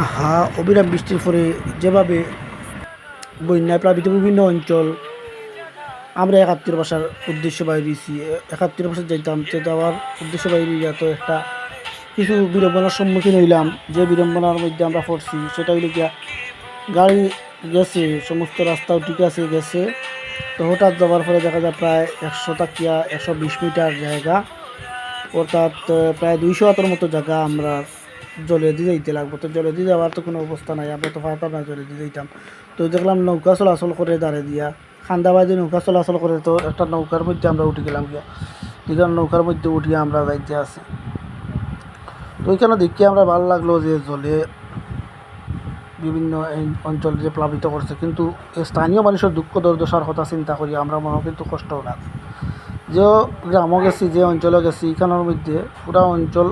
আহা, অবিরাম বৃষ্টির পরে যেভাবে বন্যায় প্লাবিত বিভিন্ন অঞ্চল, আমরা একাত্তর বাসার উদ্দেশ্য বাইরেছি একাত্তর বাসার যাইতাম তো যাওয়ার উদ্দেশ্য বাইরে তো একটা কিছু বিড়ম্বনার সম্মুখীন হইলাম, যে বিড়ম্বনার মধ্যে আমরা পড়ছি, সেটা হইলে গিয়া গাড়ি গেছে, সমস্ত রাস্তাও ঠিক আছে, গেছে। তো হঠাৎ যাওয়ার ফলে দেখা যায় প্রায় একশো টাকিয়া একশো বিশ মিটার জায়গা। অর্থাৎ প্রায় দুইশো হাতের মতো জায়গা আমরা জলে দিয়ে যাইতে লাগবো। তো জলে দিয়ে যাওয়ার তো কোনো অবস্থা নাই, আমরা তো পারতাম না জলে দিয়ে যাইতাম। তো দেখলাম নৌকা চলাচল করে দাঁড়িয়ে দিয়া। খান্দাবাজি নৌকা চলাচল করে তো একটা নৌকার মধ্যে আমরা উঠে গেলাম গিয়া। দেখলাম নৌকার মধ্যে উঠিয়ে আমরা যাইতে আছি। তো ওইখানে দেখি আমরা ভালো লাগল যে জলে বিভিন্ন অঞ্চল যে প্লাবিত করছে। কিন্তু স্থানীয় মানুষের দুঃখ, দুর্দশার কথা চিন্তা করি আমরা মনে কিন্তু কষ্ট লাগে। যে গ্রামও গেছি, যে অঞ্চলে গেছি, এখানের মধ্যে পুরা অঞ্চল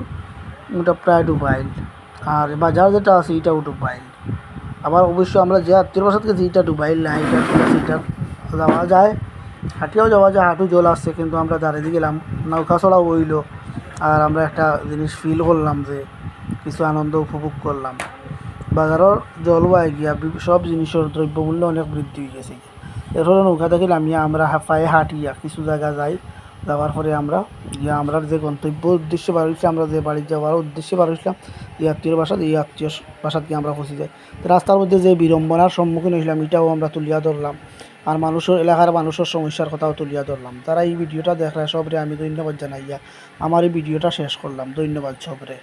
ওটা প্রায় ডুবাইল। আর বাজার যেটা আছে, এটাও ডুবাইল। আবার অবশ্য আমরা যে আত্মীয় বাসাত গেছি এটা ডুবাইল না, এটা এটা যাওয়া যায়। হাঁটিয়াও যাওয়া যায়, হাঁটু জল আসছে, কিন্তু আমরা দাঁড়িয়ে গেলাম। নৌকা চড়াও হইল। আর আমরা একটা জিনিস ফিল করলাম যে কিছু আনন্দ উপভোগ করলাম। বাজারের জলবায়ু গিয়া সব জিনিসের দ্রব্যমূল্য অনেক বৃদ্ধি হয়ে গেছে। এরপরে নৌকা নামিয়ে আমরা হাফায়ে হাঁটিয়া কিছু জায়গা যাই। যাওয়ার পরে আমরা যে আমরা যে গন্তব্য উদ্দেশ্যে বার হয়েছি, আমরা যে বাড়ি যাওয়ার উদ্দেশ্যে বার হয়েছিলাম, এই আত্মীয় বাসাত, এই আত্মীয় বাসাত গিয়ে আমরা পৌঁছে যাই। তো রাস্তার মধ্যে যে বিড়ম্বনার সম্মুখীন হয়েছিলাম, এটাও আমরা তুলিয়া ধরলাম। আর মানুষের, এলাকার মানুষের সমস্যার কথাও তুলিয়া ধরলাম। তারা এই ভিডিওটা দেখায় সবরে আমি ধন্যবাদ জানাইয়া, আমার এই ভিডিওটা শেষ করলাম। ধন্যবাদ সবরে।